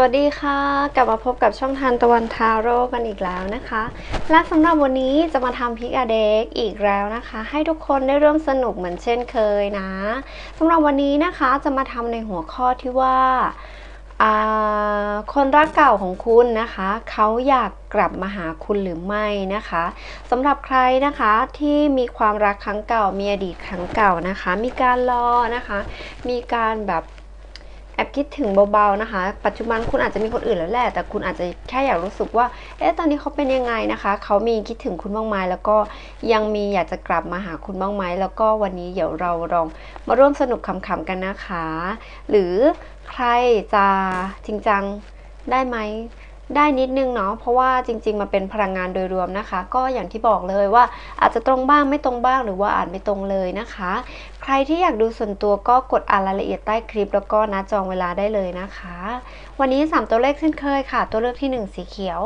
วัสดีค่ะ กลับมาพบกับช่องทานตะวันทาโร่กันอีกแล้วนะคะ และสำหรับวันนี้จะมาทำพิกอาเด็กอีกแล้วนะคะ ให้ทุกคนได้ร่วมสนุกเหมือนเช่นเคยนะสำหรับวันนี้นะคะจะมาทำในหัวข้อที่ว่าอ่าคนรักเก่าของคุณนะคะ เขาอยากกลับมาหาคุณหรือไม่นะคะสำหรับใครนะคะที่มีความรักครั้งเก่ามีอดีตครั้งเก่านะคะ มีการรอนะคะ มีการแบบ แอบคิดถึงเบาๆนะคะ ปัจจุบันคุณอาจจะมีคนอื่นแล้วแหละ แต่คุณอาจจะแค่อยากรู้สึกว่า เอ๊ะ ตอนนี้เขาเป็นยังไงนะคะ เขามีคิดถึงคุณบ้างไหมแล้วก็ยังมีอยากจะกลับมาหาคุณบ้างไหม แล้วก็วันนี้เดี๋ยวเราลองมาร่วมสนุกขำๆกันนะคะ หรือใครจะจริงจังได้ไหม ได้นิดนึงเนาะเพราะว่าจริง ๆ มาเป็นพลังงานโดยรวมนะคะ ก็อย่างที่บอกเลยว่าอาจจะตรงบ้างไม่ตรงบ้างหรือว่าอาจไม่ตรงเลยนะคะ ใครที่อยากดูส่วนตัวก็กดอ่านรายละเอียดใต้คลิป แล้วก็นัดจองเวลาได้เลยนะคะ วันนี้ 3 ตัวเลขเช่นเคยค่ะ ตัวเลือกที่ 1 สีเขียว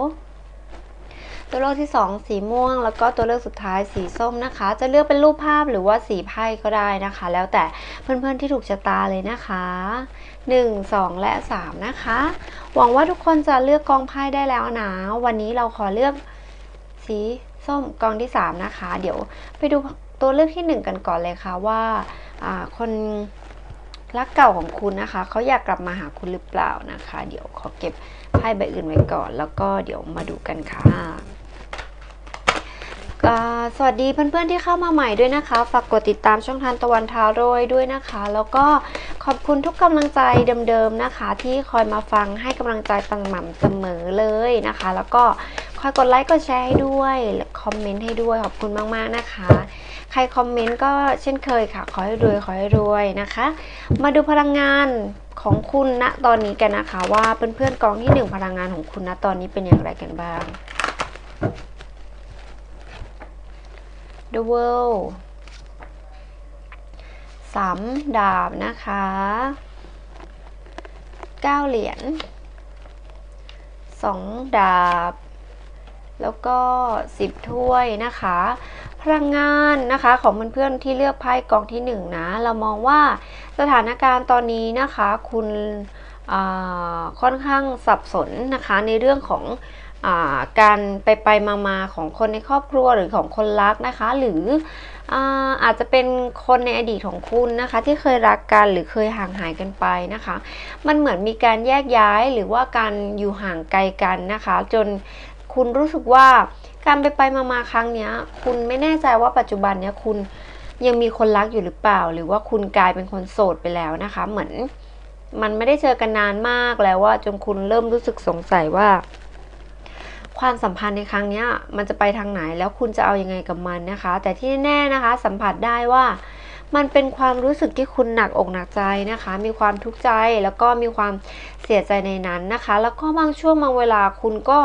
ตัวเลือกที่ 2 สีม่วง แล้วก็ตัวเลือกสุดท้ายสีส้มนะคะ จะเลือกเป็นรูปภาพหรือว่าสีไพ่ก็ได้นะคะ แล้วแต่เพื่อนๆที่ถูกชะตาเลยนะคะ 1 2 และ 3 นะคะ หวังว่าทุกคนจะเลือกกองไพ่ได้แล้วนะ วันนี้เราขอเลือกสีส้มกองที่ 3 นะคะ เดี๋ยวไปดูตัวเลือกที่ 1 กันก่อนเลยค่ะว่าคนรักเก่าของคุณนะคะ เขาอยากกลับมาหาคุณหรือเปล่านะคะ เดี๋ยวขอเก็บไพ่ใบอื่นไว้ก่อน แล้วก็เดี๋ยวมาดูกันค่ะสวัสดีเพื่อนๆที่เข้ามาใหม่ด้วยนะคะ ฝากกดติดตามช่องทางตะวันทาโรยด้วยนะคะ แล้วก็ ขอบคุณทุกกำลังใจเดิมๆนะคะ ที่คอยมาฟังให้กำลังใจปังหม่ำเสมอเลยนะคะ แล้วก็คอยกดไลค์กดแชร์ให้ด้วยคอมเมนต์ให้ด้วยขอบคุณมากๆนะคะ ใครคอมเมนต์ก็เช่นเคยค่ะ ขอให้รวยขอให้รวยนะคะ มาดูพลังงานของคุณณตอนนี้กันนะคะ ว่าเพื่อนๆกองที่หนึ่งพลังงานของคุณณตอนนี้เป็นอย่างไรกันบ้าง The World สามดาบนะคะเก้าเหรียญสองดาบ แล้วก็สิบถ้วยนะคะ พลังงานนะคะของเพื่อนๆที่เลือกไพ่กองที่หนึ่งนะ เรามองว่าสถานการณ์ตอนนี้นะคะคุณค่อนข้างสับสนนะคะในเรื่องของอการไปไปมามาของคนในครอบครัวหรือของคนรักนะคะ หรือ อาจจะเป็นคนในอดีตของคุณนะคะ ที่เคยรักกันหรือเคยห่างหายกันไปนะคะ มันเหมือนมีการแยกย้ายหรือว่าการอยู่ห่างไกลกันนะคะ จนคุณรู้สึกว่าการไปไปมามาครั้งเนี้ย คุณไม่แน่ใจว่าปัจจุบันเนี้ยคุณยังมีคนรักอยู่หรือเปล่า หรือว่าคุณกลายเป็นคนโสดไปแล้วนะคะ เหมือนมันไม่ได้เจอกันนานมากแล้วว่าจนคุณเริ่มรู้สึกสงสัยว่า ความสัมพันธ์ในครั้งนี้มันจะไปทางไหนแล้วคุณจะเอายังไงกับมันนะคะ แต่ที่แน่นะคะ สัมผัสได้ว่ามันเป็นความรู้สึกที่คุณหนักอกหนักใจนะคะ มีความทุกข์ใจแล้วก็มีความเสียใจในนั้นนะคะ แล้วก็บางช่วงบางเวลาคุณก็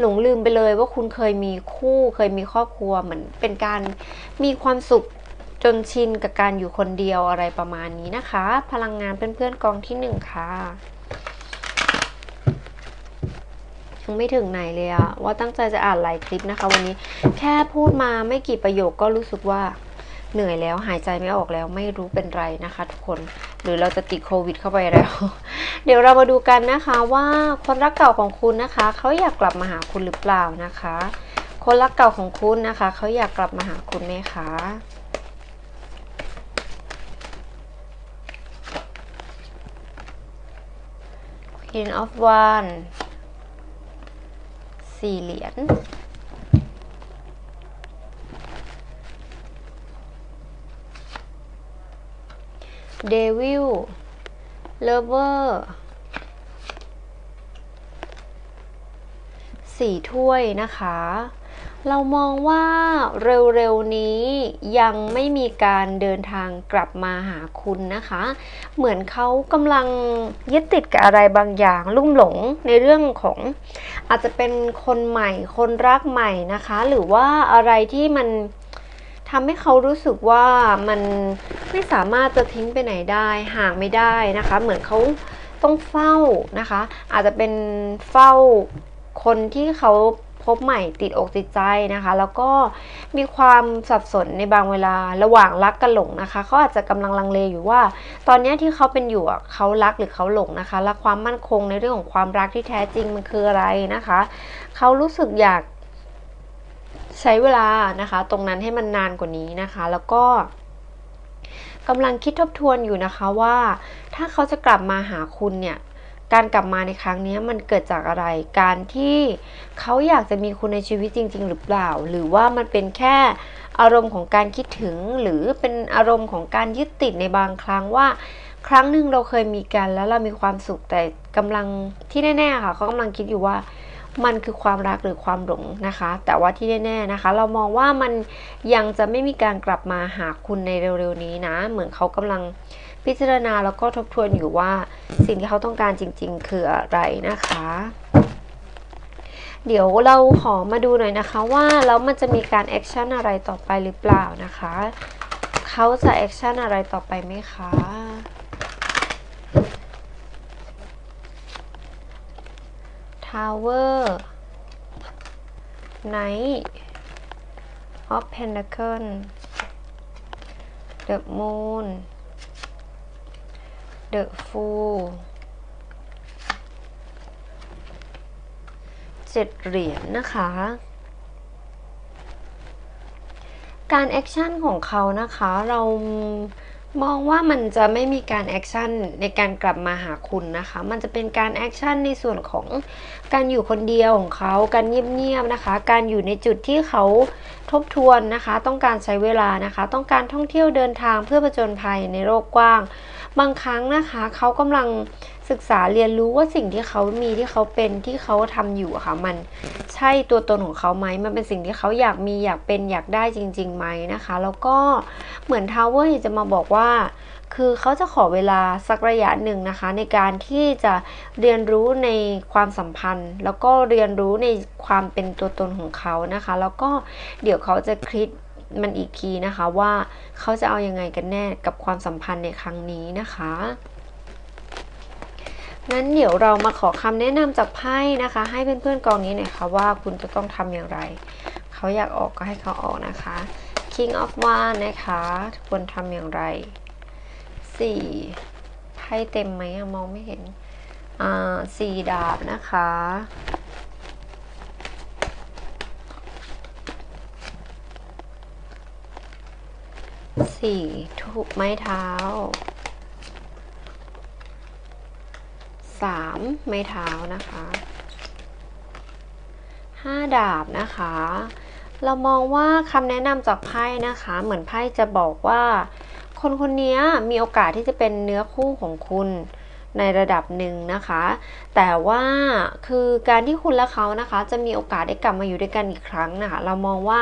หลงลืมไปเลยว่าคุณเคยมีคู่เคยมีครอบครัวเหมือนเป็นการมีความสุขจนชินกับการอยู่คนเดียวอะไรประมาณนี้นะคะ พลังงานเพื่อนๆกองที่หนึ่งค่ะ ยังไม่ถึงไหนเลยอะว่าตั้งใจจะอ่านหลายคลิปนะคะ วันนี้แค่พูดมาไม่กี่ประโยคก็รู้สึกว่าเหนื่อยแล้วหายใจไม่ออกแล้วไม่รู้เป็นไรนะคะ ทุกคนหรือเราจะติดโควิดเข้าไปแล้ว เดี๋ยวเรามาดูกันนะคะว่าคนรักเก่าของคุณนะคะเขาอยากกลับมาหาคุณหรือเปล่านะคะ คนรักเก่าของคุณนะคะเขาอยากกลับมาหาคุณไหมคะ Queen of One สี่เหรียญเดวิลเลเวอร์สี่ถ้วยนะคะ เรามองว่าเร็วๆนี้ยังไม่มีการเดินทางกลับมาหาคุณนะคะ เหมือนเขากำลังยึดติดกับอะไรบางอย่างลุ่มหลงในเรื่องของอาจจะเป็นคนใหม่คนรักใหม่นะคะ หรือว่าอะไรที่มันทำให้เขารู้สึกว่ามันไม่สามารถจะทิ้งไปไหนได้ห่างไม่ได้นะคะ เหมือนเขาต้องเฝ้านะคะ อาจจะเป็นเฝ้าคนที่เขา พบใหม่ติดอกติดใจนะคะ แล้วก็มีความสับสนในบางเวลาระหว่างรักกับหลงนะคะเขาอาจจะกำลังลังเลอยู่ว่า ตอนนี้ที่เขาเป็นอยู่เขารักหรือเขาหลงนะคะและความมั่นคงในเรื่องของความรักที่แท้จริงมันคืออะไรนะคะเขารู้สึกอยากใช้เวลานะคะ ตรงนั้นให้มันนานกว่านี้นะคะ แล้วก็กำลังคิดทบทวนอยู่นะคะว่า ถ้าเขาจะกลับมาหาคุณเนี่ย การกลับมาในครั้งนี้มันเกิดจากอะไร การที่เขาอยากจะมีคุณในชีวิตจริง ๆ หรือเปล่า หรือว่ามันเป็นแค่อารมณ์ของการคิดถึง หรือเป็นอารมณ์ของการยึดติดในบางครั้งว่า ครั้งหนึ่งเราเคยมีกันแล้วเรามีความสุขแต่กำลังที่แน่ๆค่ะเขากำลังคิดอยู่ว่ามันคือความรักหรือความหลงนะคะ แต่ว่าที่แน่ๆนะคะ เรามองว่ามันยังจะไม่มีการกลับมาหาคุณในเร็วๆนี้นะ เหมือนเขากำลัง พิจารณาแล้วก็ทบทวนอยู่ว่าสิ่งที่เขาต้องการจริง ๆ คืออะไรนะคะ เดี๋ยวเราขอมาดูหน่อยนะคะว่าแล้วมันจะมีการแอคชั่นอะไรต่อไปหรือเปล่านะคะเขาจะแอคชั่นอะไรต่อไปไหมคะ Tower Knight of Pentacle The Moon The Fool เจ็ดเหรียญนะคะ การแอคชั่นของเขานะคะเรามองว่ามันจะไม่มีการแอคชั่นในการกลับมาหาคุณนะคะ มันจะเป็นการแอคชั่นในส่วนของการอยู่คนเดียวของเขา การเงียบๆนะคะ การอยู่ในจุดที่เขาทบทวนนะคะ ต้องการใช้เวลานะคะ ต้องการท่องเที่ยวเดินทางเพื่อผจญภัยในโลกกว้าง บางครั้งนะคะเขากำลังศึกษาเรียนรู้ว่าสิ่งที่เขามีที่เขาเป็นที่เขาทำอยู่ค่ะ มันใช่ตัวตนของเขาไหมมันเป็นสิ่งที่เขาอยากมีอยากเป็นอยากได้จริงๆไหมนะคะ แล้วก็เหมือนทาวเวอร์จะมาบอกว่า คือเขาจะขอเวลาสักระยะหนึ่งนะคะ ในการที่จะเรียนรู้ในความสัมพันธ์ แล้วก็เรียนรู้ในความเป็นตัวตนของเขานะคะ แล้วก็เดี๋ยวเขาจะคิด มันอีกทีนะคะว่าเขาจะเอายังไงกันแน่กับความสัมพันธ์ในครั้งนี้นะคะงั้นเดี๋ยวเรามาขอคำแนะนำจากไพ่นะคะ ให้เพื่อนๆกองนี้หน่อยค่ะว่าคุณจะต้องทำอย่างไร เขาอยากออกก็ให้เขาออกนะคะ King of Wands นะคะควรทำอย่างไรสี่ไพ่เต็มไหมมองไม่เห็น อ่าสี่ดาบนะคะ สี่ทุกไม้เท้าสามไม้เท้านะคะห้าดาบนะคะ เรามองว่าคำแนะนำจากไพ่นะคะ เหมือนไพ่จะบอกว่า คนคนนี้มีโอกาสที่จะเป็นเนื้อคู่ของคุณ ในระดับหนึ่งนะคะ แต่ว่าคือการที่คุณและเขานะคะจะมีโอกาสได้กลับมาอยู่ด้วยกันอีกครั้งนะคะเรามองว่า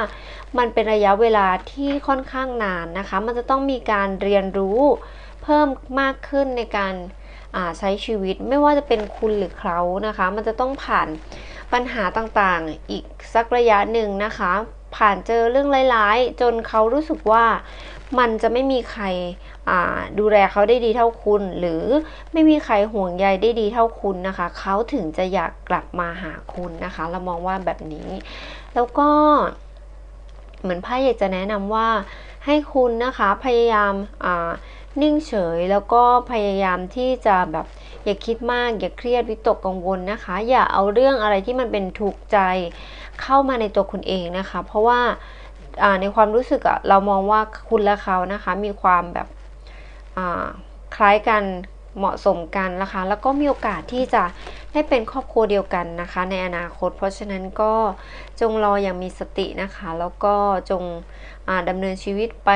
มันเป็นระยะเวลาที่ค่อนข้างนานนะคะ มันจะต้องมีการเรียนรู้เพิ่มมากขึ้นในการใช้ชีวิตไม่ว่าจะเป็นคุณหรือเขานะคะ มันจะต้องผ่านปัญหาต่างๆ อีกสักระยะหนึ่งนะคะ ผ่านเจอเรื่องร้ายๆ จนเขารู้สึกว่า มันจะไม่มีใครดูแลเขาได้ดีเท่าคุณ หรือไม่มีใครห่วงใยได้ดีเท่าคุณนะคะเขาถึงจะอยากกลับมาหาคุณนะคะ เรามองว่าแบบนี้ แล้วก็เหมือนไพ่อยากจะแนะนำว่าให้คุณนะคะพยายามนิ่งเฉยแล้วก็พยายามที่จะแบบอย่าคิดมาก อย่าเครียดวิตกกังวลนะคะ อย่าเอาเรื่องอะไรที่มันเป็นทุกข์ใจเข้ามาในตัวคุณเองนะคะ เพราะว่า ในความรู้สึกอะเรามองว่าคุณและเขานะคะ มีความแบบคล้ายกันเหมาะสมกันนะคะ แล้วก็มีโอกาสที่จะได้เป็นครอบครัวเดียวกันนะคะ ในอนาคต เพราะฉะนั้นก็จงรออย่างมีสตินะคะ แล้วก็จงดำเนินชีวิตไป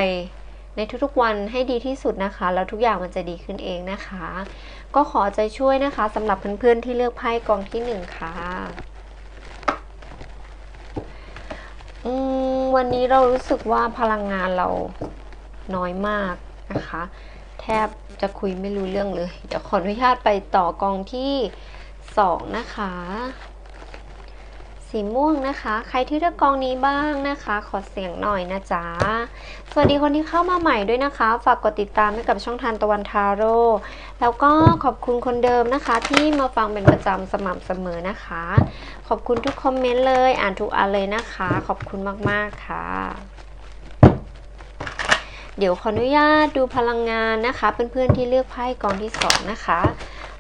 ในทุกๆวันให้ดีที่สุดนะคะ แล้วทุกอย่างมันจะดีขึ้นเองนะคะ ก็ขอใจช่วยนะคะสำหรับเพื่อนๆที่เลือกไพ่กองที่หนึ่งค่ะ วันนี้เรารู้สึกว่าพลังงานเราน้อยมากนะคะ แทบจะคุยไม่รู้เรื่องเลย เดี๋ยวขออนุญาตไปต่อกองที่สองนะคะ สีม่วงนะคะ ใครที่เลือกกองนี้บ้างนะคะ ขอเสียงหน่อยนะจ๊ะ สวัสดีคนที่เข้ามาใหม่ด้วยนะคะ ฝากกดติดตามให้กับช่องทานตะวันทาโร่แล้วก็ขอบคุณคนเดิมนะคะ ที่มาฟังเป็นประจำสม่ำเสมอนะคะ ขอบคุณทุกคอมเมนต์เลย อ่านทุกอันเลยนะคะ ขอบคุณมากๆค่ะ เดี๋ยวขออนุญาตดูพลังงานนะคะ เพื่อนๆที่เลือกไพ่กองที่สองนะคะ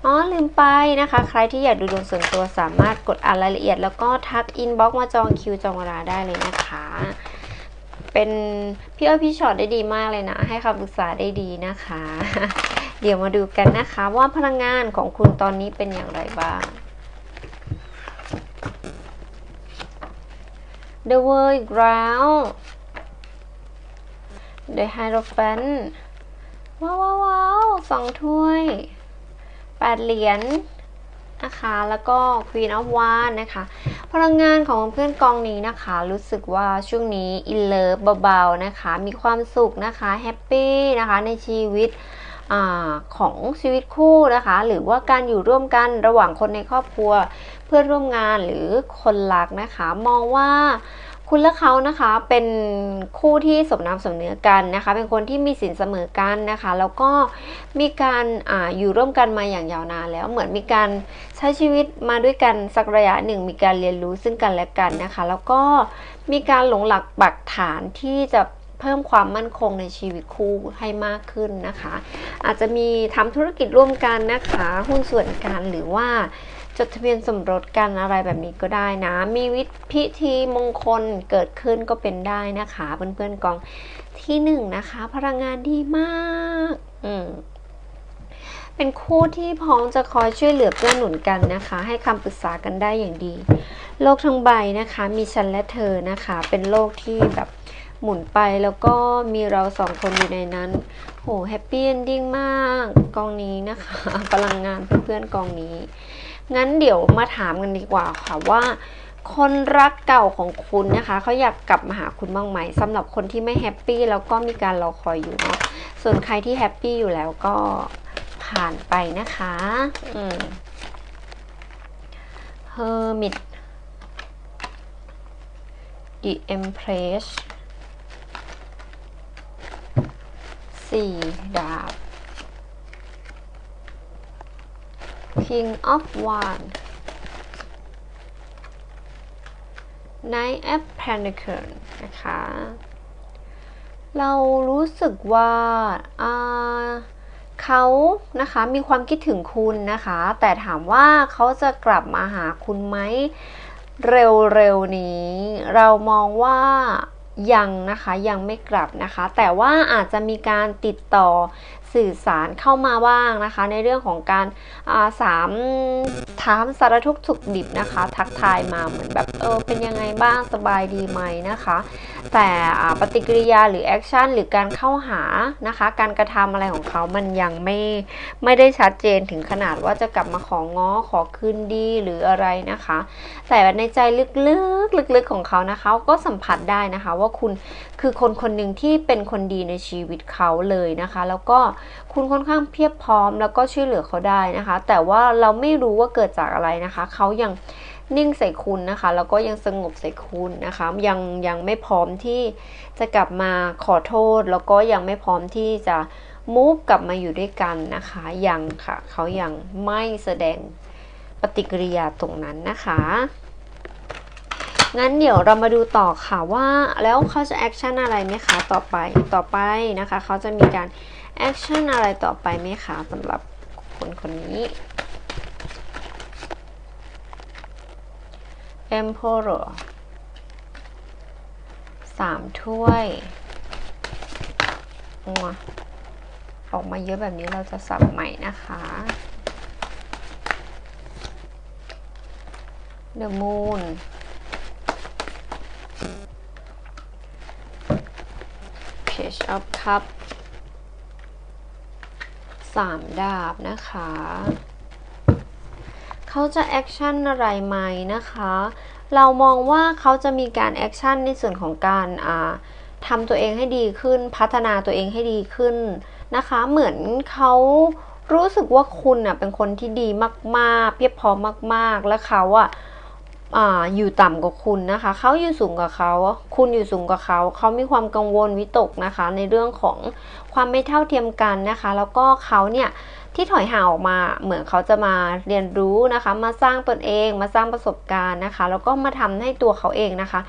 อ๋อลืมไปนะคะ ใครที่อยากดูดวงส่วนตัวสามารถกดอ่านรายละเอียด แล้วก็ทักอินบ็อกซ์มาจองคิวจองเวลาได้เลยนะคะ เป็นพี่อ้อยพี่ช็อตได้ดีมากเลยนะ ให้คำปรึกษาได้ดีนะคะ เดี๋ยวมาดูกันนะคะว่าพลังงานของคุณตอนนี้เป็นอย่างไรบ้าง The World อีกแล้ว The Hierophant ว้าวว้าวสองถ้วย แปดเหรียญนะคะแล้วก็ Queen of Wands นะคะ พลังงานของเพื่อนกองนี้นะคะ รู้สึกว่าช่วงนี้ in love เบาๆนะคะ มีความสุขนะคะแฮปปี้นะคะในชีวิตอของชีวิตคู่นะคะ หรือว่าการอยู่ร่วมกันระหว่างคนในครอบครัว เพื่อนร่วมงานหรือคนรักนะคะ มองว่า คุณและเขานะคะเป็นคู่ที่สมน้ำสมเนื้อกันนะคะ เป็นคนที่มีสินเสมอกันนะคะ แล้วก็มีการอาอยู่ร่วมกันมาอย่างยาวนานแล้วเหมือนมีการใช้ชีวิตมาด้วยกันสักระยะหนึ่ง มีการเรียนรู้ซึ่งกันและกันนะคะ แล้วก็มีการหลงหลักปักฐานที่จะเพิ่มความมั่นคงในชีวิตคู่ให้มากขึ้นนะคะ อาจจะมีทำธุรกิจร่วมกันนะคะ หุ้นส่วนกันหรือว่า จดทะเบียนสมรสกันอะไรแบบนี้ก็ได้นะ มีวิพิธีมงคลเกิดขึ้นก็เป็นได้นะคะเพื่อนๆกองที่หนึ่งนะคะ พลังงานดีมากอืมเป็นคู่ที่พร้อมจะคอยช่วยเหลือเกื้อหนุนกันนะคะ ให้คำปรึกษากันได้อย่างดี โลกทั้งใบนะคะ มีฉันและเธอนะคะ เป็นโลกที่แบบหมุนไปแล้วก็มีเราสองคนอยู่ในนั้น โหแฮปปี้เอนดิ้งมากกองนี้นะคะ พลังงานเพื่อนๆกองนี้ งั้นเดี๋ยวมาถามกันดีกว่าค่ะว่าคนรักเก่าของคุณนะคะเขาอยากกลับมาหาคุณบ้างไหมสำหรับคนที่ไม่แฮปปี้แล้วก็มีการรอคอยอยู่เนาะส่วนใครที่แฮปปี้อยู่แล้วก็ผ่านไปนะคะอืม Hermit The Empress สี่ดาบ King of Wands Knight of Pentacles นะคะ เรารู้สึกว่าอ่าเขานะคะมีความคิดถึงคุณนะคะ แต่ถามว่าเขาจะกลับมาหาคุณไหมเร็วๆนี้ เรามองว่ายังนะคะยังไม่กลับนะคะ แต่ว่าอาจจะมีการติดต่อ สื่อสารเข้ามาบ้างนะคะ ในเรื่องของการาสามถามสารทุกข์สุขดิบนะคะ ทักทายมาเหมือนแบบเออเป็นยังไงบ้างสบายดีไหมนะคะแต่ปฏิกิริยาหรือแอคชั่นหรือการเข้าหานะคะ การกระทำอะไรของเขามันยังไม่ไม่ได้ชัดเจนถึงขนาดว่าจะกลับมาของง้อขอคืนดีหรืออะไรนะคะ แต่ในใจลึกๆลึกๆของเขานะคะก็สัมผัสได้นะคะว่าคุณคือคนคนหนึ่งที่เป็นคนดีในชีวิตเขาเลยนะคะ แล้วก็คุณค่อนข้างเพียบพร้อมแล้วก็ช่วยเหลือเขาได้นะคะ แต่ว่าเราไม่รู้ว่าเกิดจากอะไรนะคะ เขายัง นิ่งใส่คุณนะคะ แล้วก็ยังสงบใส่คุณนะคะ ยังยังไม่พร้อมที่จะกลับมาขอโทษ แล้วก็ยังไม่พร้อมที่จะมูฟกลับมาอยู่ด้วยกันนะคะ ยังค่ะ เขายังไม่แสดงปฏิกิริยาตรงนั้นนะคะ งั้นเดี๋ยวเรามาดูต่อค่ะว่าแล้วเขาจะแอคชั่นอะไรไหมคะต่อไปต่อไปนะคะ เขาจะมีการแอคชั่นอะไรต่อไปไหมคะสำหรับคนคนนี้ Emperor สามถ้วยงัวออกมาเยอะแบบนี้เราจะสับใหม่นะคะ The Moon Page of Cup สามดาบนะคะ เขาจะแอคชั่นอะไรไหมนะคะ เรามองว่าเขาจะมีการแอคชั่นในส่วนของการทำตัวเองให้ดีขึ้น พัฒนาตัวเองให้ดีขึ้นนะคะ เหมือนเขารู้สึกว่าคุณอะเป็นคนที่ดีมากๆ เพียบพร้อมมาก ๆ และเขาอะอยู่ต่ำกว่าคุณนะคะ เขาอยู่สูงกว่าเขา คุณอยู่สูงกว่าเขา เขามีความกังวลวิตกนะคะ ในเรื่องของความไม่เท่าเทียมกันนะคะ แล้วก็เขาเนี่ย ที่ถอยห่างออกมาเหมือนเขาจะมาเรียนรู้นะคะ มาสร้างตนเองมาสร้างประสบการณ์นะคะ แล้วก็มาทำให้ตัวเขาเองนะคะ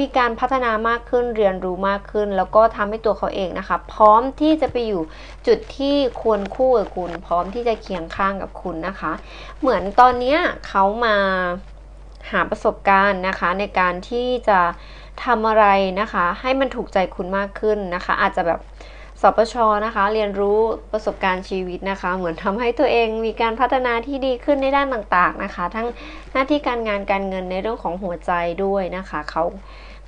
มีการพัฒนามากขึ้นเรียนรู้มากขึ้น แล้วก็ทำให้ตัวเขาเองนะคะ พร้อมที่จะไปอยู่จุดที่ควรคู่กับคุณ พร้อมที่จะเคียงข้างกับคุณนะคะ เหมือนตอนนี้เขามาหาประสบการณ์นะคะ ในการที่จะทำอะไรนะคะ ให้มันถูกใจคุณมากขึ้นนะคะ อาจจะแบบ สปชนะคะ เรียนรู้ประสบการณ์ชีวิตนะคะ เหมือนทำให้ตัวเองมีการพัฒนาที่ดีขึ้นในด้านต่างๆนะคะ ทั้งหน้าที่การงานการเงินในเรื่องของหัวใจด้วยนะคะเขา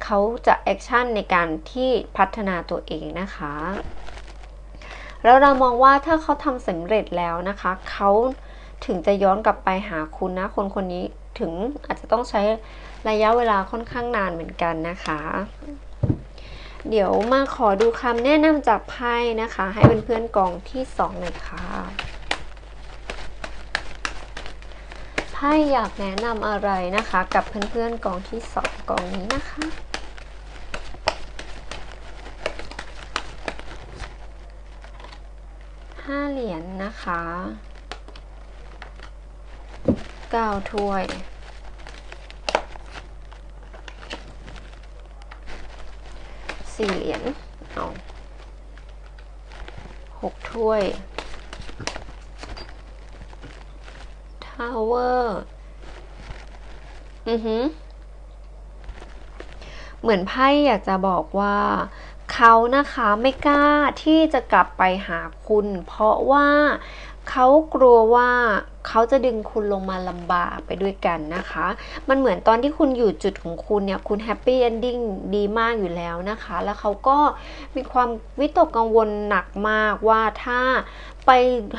เขาจะแอคชั่นในการที่พัฒนาตัวเองนะคะแล้วเรามองว่าถ้าเขาทำสำเร็จแล้วนะคะ เขาถึงจะย้อนกลับไปหาคุณนะ คนคนนี้ถึงอาจจะต้องใช้ระยะเวลาค่อนข้างนานเหมือนกันนะคะ เดี๋ยวมาขอดูคำแนะนำจากไพ่นะคะ ให้เเพื่อนๆกองที่สองเลยค่ะไพ่อยากแนะนำอะไรนะคะ กับเพื่อนๆกองที่สองกองนี้นะคะ ห้าเหรียญนนะคะเก้าถ้วย สี่เหรียญเอาหกถ้วยทาวเวอร์อือหือเหมือนไพ่อยากจะบอกว่าเขานะคะไม่กล้าที่จะกลับไปหาคุณ เพราะว่าเขากลัวว่า เขาจะดึงคุณลงมาลำบากไปด้วยกันนะคะ มันเหมือนตอนที่คุณอยู่จุดของคุณเนี่ย คุณแฮปปี้เอนดิ้งดีมากอยู่แล้วนะคะ แล้วเขาก็มีความวิตกกังวลหนักมากว่าถ้าไป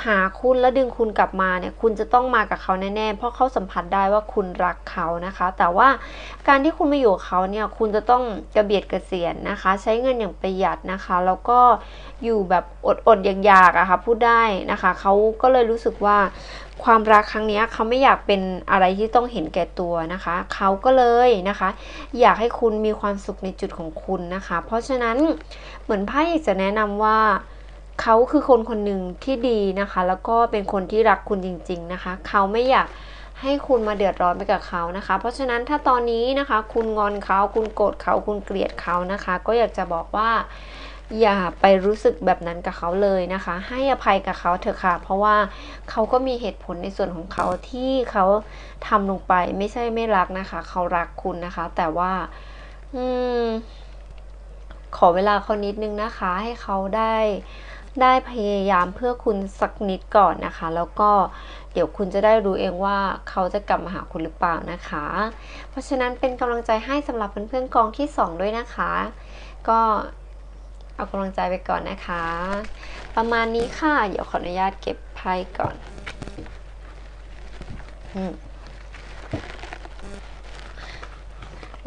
หาคุณแล้วดึงคุณกลับมาเนี่ย คุณจะต้องมากับเขาแน่ๆ เพราะเขาสัมผัสได้ว่าคุณรักเขานะคะ แต่ว่าการที่คุณมาอยู่กับเขาเนี่ย คุณจะต้องกระเบียดกระเสียนนะคะ ใช้เงินอย่างประหยัดนะคะ แล้วก็อยู่แบบอดๆอยากๆอะค่ะพูดได้นะคะ เขาก็เลยรู้สึกว่า ความรักครั้งนี้เขาไม่อยากเป็นอะไรที่ต้องเห็นแก่ตัวนะคะ เขาก็เลยนะคะ อยากให้คุณมีความสุขในจุดของคุณนะคะ เพราะฉะนั้นเหมือนไพ่จะแนะนำว่าเขาคือคนคนหนึ่งที่ดีนะคะ แล้วก็เป็นคนที่รักคุณจริง ๆนะคะ เขาไม่อยากให้คุณมาเดือดร้อนไปกับเขานะคะ เพราะฉะนั้นถ้าตอนนี้นะคะ คุณงอนเขาคุณโกรธเขาคุณเกลียดเขานะคะ ก็อยากจะบอกว่า อย่าไปรู้สึกแบบนั้นกับเขาเลยนะคะ ให้อภัยกับเขาเถอะค่ะ เพราะว่าเขาก็มีเหตุผลในส่วนของเขาที่เขาทำลงไปไม่ใช่ไม่รักนะคะ เขารักคุณนะคะ แต่ว่า อืม ขอเวลาเขานิดนึงนะคะ ให้เขาได้ได้พยายามเพื่อคุณสักนิดก่อนนะคะ แล้วก็เดี๋ยวคุณจะได้รู้เองว่าเขาจะกลับมาหาคุณหรือเปล่านะคะ เพราะฉะนั้นเป็นกำลังใจให้สำหรับเพื่อนๆกองที่ 2 ด้วยนะคะ ก็ เอากำลังใจไปก่อนนะคะ ประมาณนี้ค่ะ เดี๋ยวขออนุญาตเก็บไพ่ก่อนอ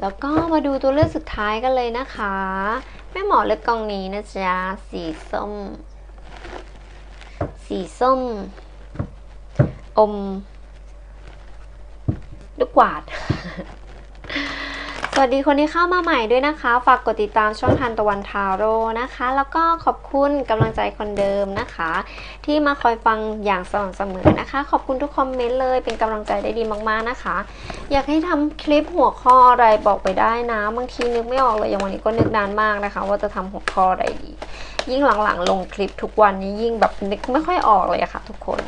แล้วก็มาดูตัวเลือกสุดท้ายกันเลยนะคะ แม่หมอเลือกกองนี้นะจ๊ะ สีส้ม สีส้ม อม ลูกกวาด สวัสดีคนที่เข้ามาใหม่ด้วยนะคะ ฝากกดติดตามช่องทันตะวันทาโร่นะคะ แล้วก็ขอบคุณกำลังใจคนเดิมนะคะ ที่มาคอยฟังอย่างสม่ำเสมอนะคะ ขอบคุณทุกคอมเมนต์เลยเป็นกำลังใจได้ดีมากๆนะคะ อยากให้ทำคลิปหัวข้ออะไรบอกไปได้นะบางทีนึกไม่ออกเลยอย่างวันนี้ก็นึกนานมากนะคะ ว่าจะทำหัวข้ออะไรดี ยิ่งหลังๆ ลงคลิปทุกวันนี้ยิ่งแบบนึกไม่ค่อยออกเลยอะค่ะ ทุกคน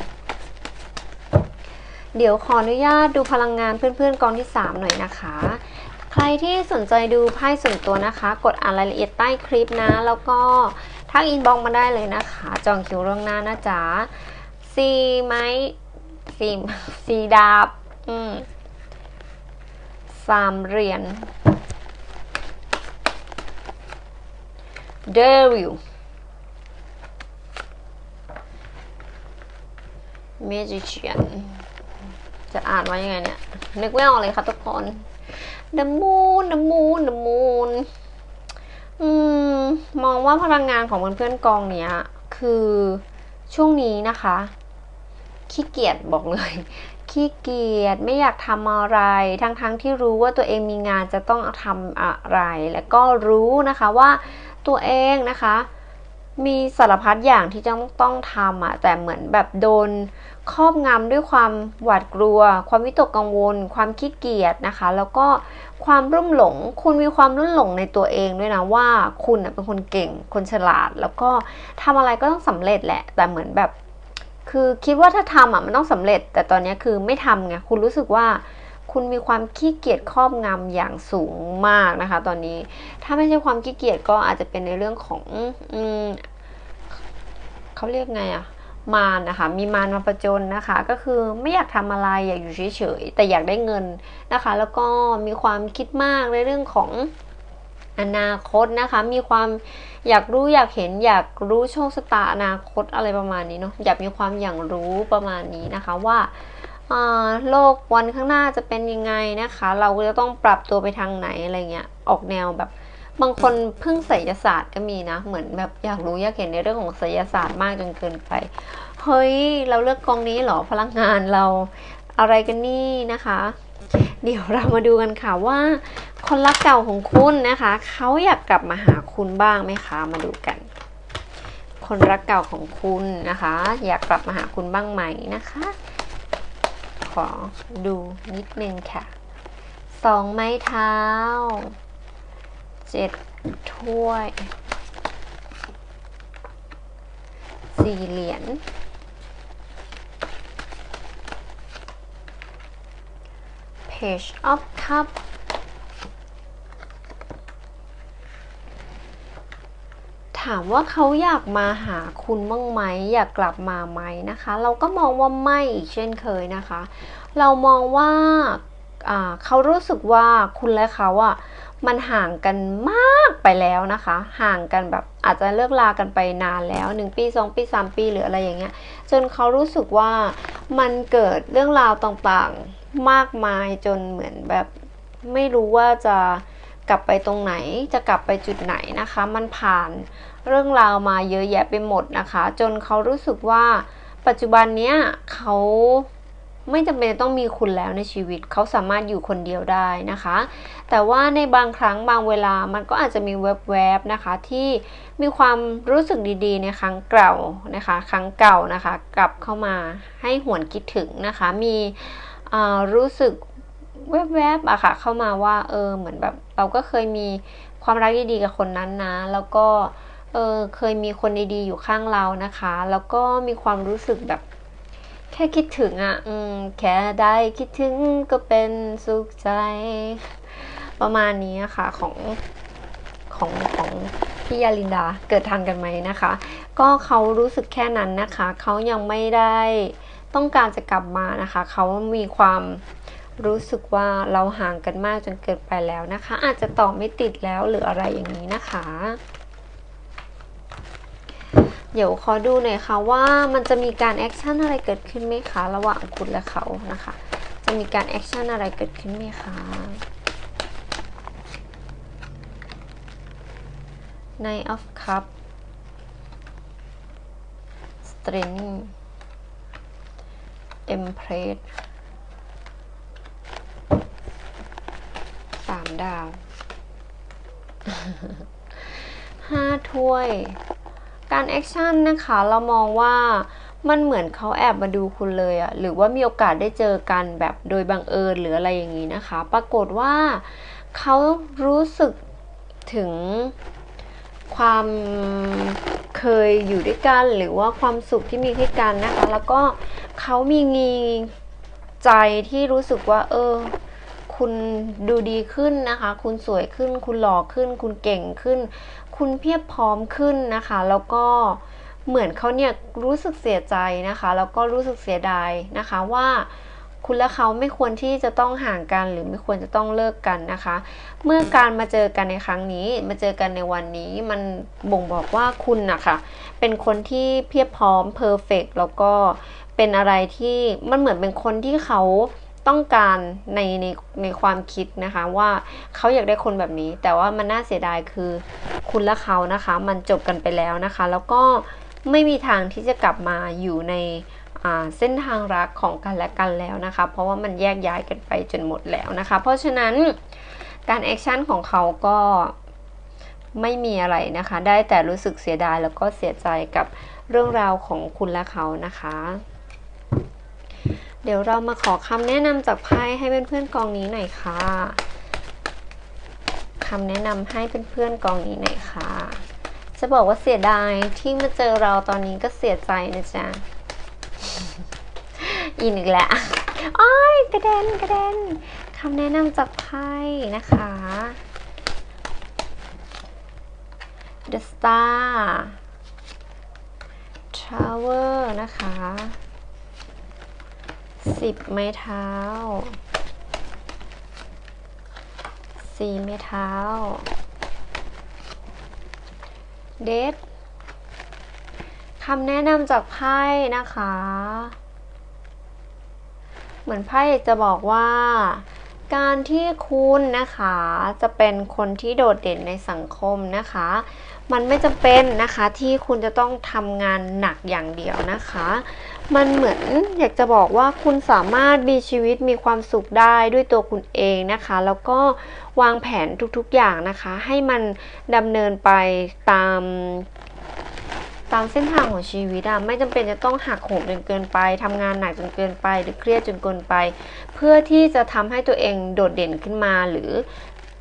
เดี๋ยวขออนุญาตดูพลังงานเพื่อนๆกองที่ 3 หน่อยนะคะ ใครที่สนใจดูไพ่ส่วนตัวนะคะ กดอ่านรายละเอียดใต้คลิปนะ แล้วก็ทักอินบ็อกมาได้เลยนะคะ จองคิวเรื่องหน้านะจ๊ะซีไม้ซีซีดาบ อืมสามเหรียญเดวิลเมจิเชียนจะอ่านว่ายังไงเนี่ย นึกไม่ออกเลยค่ะทุกคน The moon The moon The moon อืมมองว่าพลังงานของเพื่อนๆกองเนี้ย คือช่วงนี้นะคะ ขี้เกียจบอกเลย ขี้เกียจไม่อยากทำอะไร ทั้งๆทที่รู้ว่าตัวเองมีงานจะต้องทำอะไร แล้วก็รู้นะคะว่าตัวเองนะคะ มีสารพัดอย่างที่จะต้องทำอะแต่เหมือนแบบโดน ครอบงำด้วยความหวาดกลัว ความวิตกกังวล ความขี้เกียจนะคะ แล้วก็ความรุ่มหลง คุณมีความรุ่มหลงในตัวเองด้วยนะว่าคุณเป็นคนเก่ง คนฉลาด แล้วก็ทำอะไรก็ต้องสำเร็จแหละ แต่เหมือนแบบ คือคิดว่าถ้าทำอะมันต้องสำเร็จ แต่ตอนนี้คือไม่ทำไง คุณรู้สึกว่าคุณมีความขี้เกียจครอบงำอย่างสูงมากนะคะ ตอนนี้ ถ้าไม่ใช่ความขี้เกียจก็อาจจะเป็นในเรื่องของ อืมเขาเรียกไงอะ มารนะคะ มีมารมาประจนนะคะ ก็คือไม่อยากทำอะไรอยากอยู่เฉยๆแต่อยากได้เงินนะคะ แล้วก็มีความคิดมากในเรื่องของอนาคตนะคะ มีความอยากรู้อยากเห็นอยากรู้โชคชะตาอนาคตอะไรประมาณนี้เนาะอยากมีความอย่างรู้ประมาณนี้นะคะว่าโลกวันข้างหน้าจะเป็นยังไงนะคะ เราจะต้องปรับตัวไปทางไหนอะไรเงี้ยออกแนวแบบ บางคนพึ่งไสยศาสตร์ก็มีนะ เหมือนแบบอยากรู้อยากเห็นในเรื่องของไสยศาสตร์มากจนเกินไป เฮ้ย เราเลือกกองนี้หรอพลังงานเราอะไรกันนี่นะคะ เดี๋ยวเรามาดูกันค่ะว่า คนรักเก่าของคุณนะคะ เขาอยากกลับมาหาคุณบ้างไหมคะ มาดูกัน คนรักเก่าของคุณนะคะ อยากกลับมาหาคุณบ้างไหมนะคะ ขอดูนิดนึงค่ะสองไม้เท้า เจ็ดถ้วย สี่เหรียญ Page of Cup ถามว่าเขาอยากมาหาคุณบ้างไหมอยากกลับมาไหมนะคะ เราก็มองว่าไม่อีกเช่นเคยนะคะ เรามองว่าเขารู้สึกว่าคุณและเขาอะ มันห่างกันมากไปแล้วนะคะ ห่างกันแบบอาจจะเลิกลากันไปนานแล้ว 1 ปี 2 ปี 3 ปีหรืออะไรอย่างเงี้ย จนเขารู้สึกว่ามันเกิดเรื่องราวต่างๆมากมายจนเหมือนแบบไม่รู้ว่าจะกลับไปตรงไหนจะกลับไปจุดไหนนะคะ มันผ่านเรื่องราวมาเยอะแยะไปหมดนะคะ จนเขารู้สึกว่าปัจจุบันเนี้ยเขา ไม่จำเป็นต้องมีคุณแล้วในชีวิต เขาสามารถอยู่คนเดียวได้นะคะ แต่ว่าในบางครั้งบางเวลามันก็อาจจะมีแวบๆนะคะที่มีความรู้สึกดีๆ ในครั้งเก่านะคะ ครั้งเก่านะคะ กลับเข้ามาให้หวนคิดถึงนะคะ มีรู้สึกแวบๆอะค่ะ เข้ามาว่าเออเหมือนแบบเราก็เคยมีความรักดีๆกับคนนั้นนะ แล้วก็เออเคยมีคนดีๆอยู่ข้างเรานะคะ แล้วก็มีความรู้สึกแบบ แค่คิดถึงอะ่ะ อืม แค่ได้คิดถึงก็เป็นสุขใจ ประมาณนี้ค่ะของของของพี่ยาลินดาเกิดทันกันไหมนะคะ ก็เขารู้สึกแค่นั้นนะคะ เขายังไม่ได้ต้องการจะกลับมานะคะ เขามีความรู้สึกว่าเราห่างกันมากจนเกิดไปแล้วนะคะ อาจจะต่อไม่ติดแล้วหรืออะไรอย่างนี้นะคะ เดี๋ยวขอดูหน่อยค่ะว่ามันจะมีการแอคชั่นอะไรเกิดขึ้นไหมคะระหว่างคุณและเขานะคะ จะมีการแอคชั่นอะไรเกิดขึ้นไหมคะ Knight of Cup Straining Empress สามดาวห้าถ้วย การแอคชั่นนะคะ เรามองว่ามันเหมือนเขาแอบมาดูคุณเลยอะหรือว่ามีโอกาสได้เจอกันแบบโดยบังเอิญหรืออะไรอย่างนี้นะคะ ปรากฏว่าเขารู้สึกถึงความเคยอยู่ด้วยกันหรือว่าความสุขที่มีให้กันนะคะ แล้วก็เขามีงีใจที่รู้สึกว่า เออ คุณดูดีขึ้นนะคะ คุณสวยขึ้น คุณหล่อขึ้น คุณเก่งขึ้น คุณเพียบพร้อมขึ้นนะคะ แล้วก็เหมือนเขาเนี่ยรู้สึกเสียใจนะคะ แล้วก็รู้สึกเสียดายนะคะว่าคุณและเขาไม่ควรที่จะต้องห่างกันหรือไม่ควรจะต้องเลิกกันนะคะ เมื่อการมาเจอกันในครั้งนี้ มาเจอกันในวันนี้มันบ่งบอกว่าคุณนะคะเป็นคนที่เพียบพร้อมเพอร์เฟกแล้วก็เป็นอะไรที่มันเหมือนเป็นคนที่เขา ต้องการในในในความคิดนะคะว่าเขาอยากได้คนแบบนี้ แต่ว่ามันน่าเสียดายคือคุณและเขานะคะ มันจบกันไปแล้วนะคะ แล้วก็ไม่มีทางที่จะกลับมาอยู่ในเส้นทางรักของกันและกันแล้วนะคะ เพราะว่ามันแยกย้ายกันไปจนหมดแล้วนะคะ เพราะฉะนั้นการแอคชั่นของเขาก็ไม่มีอะไรนะคะ ได้แต่รู้สึกเสียดายแล้วก็เสียใจกับเรื่องราวของคุณและเขานะคะ เดี๋ยวเรามาขอคำแนะนำจากไพ่ให้เพื่อนๆกองนี้หน่อยค่ะคำแนะนำให้เพื่อนๆกองนี้หน่อยค่ะ จะบอกว่าเสียดายที่มาเจอเราตอนนี้ก็เสียใจนะจ๊ะอินอีกแล้วอ้อยกระเด็นกระเด็นคำแนะนำจากไพ่นะคะ The Star Tower นะคะ สิบไม้เท้าสี่ไม้เท้า เดทคำแนะนำจากไพ่นะคะ เหมือนไพ่จะบอกว่า การที่คุณนะคะจะเป็นคนที่โดดเด่นในสังคมนะคะ มันไม่จำเป็นนะคะที่คุณจะต้องทำงานหนักอย่างเดียวนะคะ มันเหมือนอยากจะบอกว่าคุณสามารถมีชีวิตมีความสุขได้ด้วยตัวคุณเองนะคะ แล้วก็วางแผนทุกๆอย่างนะคะ ให้มันดำเนินไปตามตามเส้นทางของชีวิตอะไม่จำเป็นจะต้องหักโหมจนเกินไปทำงานหนักจนเกินไป หรือเครียดจนเกินไป เพื่อที่จะทำให้ตัวเองโดดเด่นขึ้นมา หรือ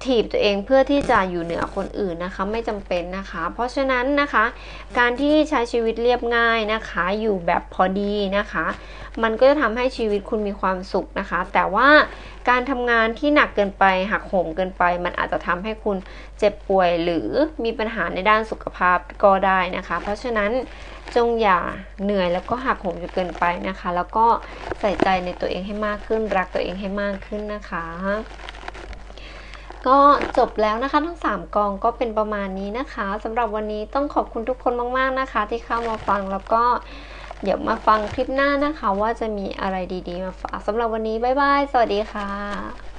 ถีบตัวเองเพื่อที่จะอยู่เหนือคนอื่นนะคะไม่จำเป็นนะคะ เพราะฉะนั้นนะคะ การที่ใช้ชีวิตเรียบง่ายนะคะ อยู่แบบพอดีนะคะ มันก็จะทำให้ชีวิตคุณมีความสุขนะคะ แต่ว่าการทำงานที่หนักเกินไปหักโหมเกินไป มันอาจจะทำให้คุณเจ็บป่วยหรือมีปัญหาในด้านสุขภาพก็ได้นะคะ เพราะฉะนั้นจงอย่าเหนื่อยแล้วก็หักโหมจนเกินไปนะคะ แล้วก็ใส่ใจในตัวเองให้มากขึ้น รักตัวเองให้มากขึ้นนะคะ ก็จบแล้วนะคะทั้ง 3 กองก็เป็นประมาณนี้นะคะสำหรับวันนี้ต้องขอบคุณทุกคนมาก ๆนะคะ ที่เข้ามาฟังแล้วก็เดี๋ยวมาฟังคลิปหน้านะคะ ว่าจะมีอะไรดี ๆ มาฝากสำหรับวันนี้บ๊ายบาย สวัสดีค่ะ